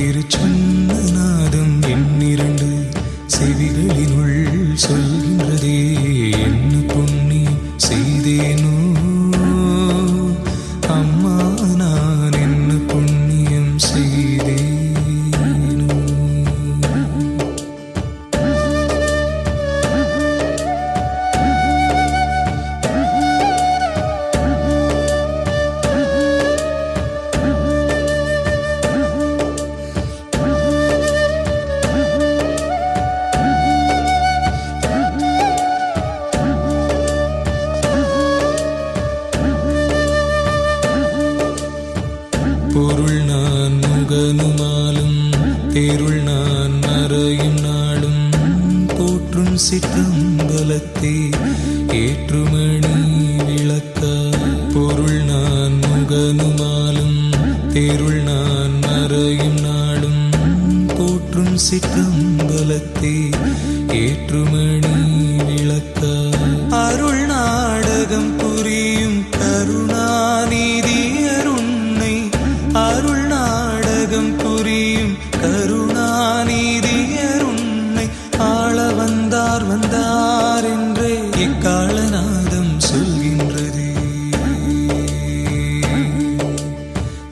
திருச்சொன்ன நாதம் எண்ணிரண்டு செவிகளினுள் சொல்கின்றதே பொருள் நான் முகனுமாலும் தேருள் நான் மறையும் நாடும் போற்றும் சிற்றம்பலத்தே ஏற்றுமணி விளக்க. பொருள் நான் முகனுமாலும் தேருள் நான் மறையும் நாடும் போற்றும் சிற்றம்பலத்தே ஏற்றுமணி என்றே சொல்கின்றது.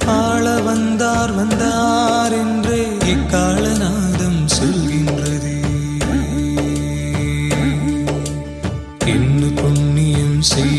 ஆள வந்தார் வந்தார் என்றே இக்காலநாதம் சொல்கின்றது. என்ன புண்ணியம் செய்தேனோ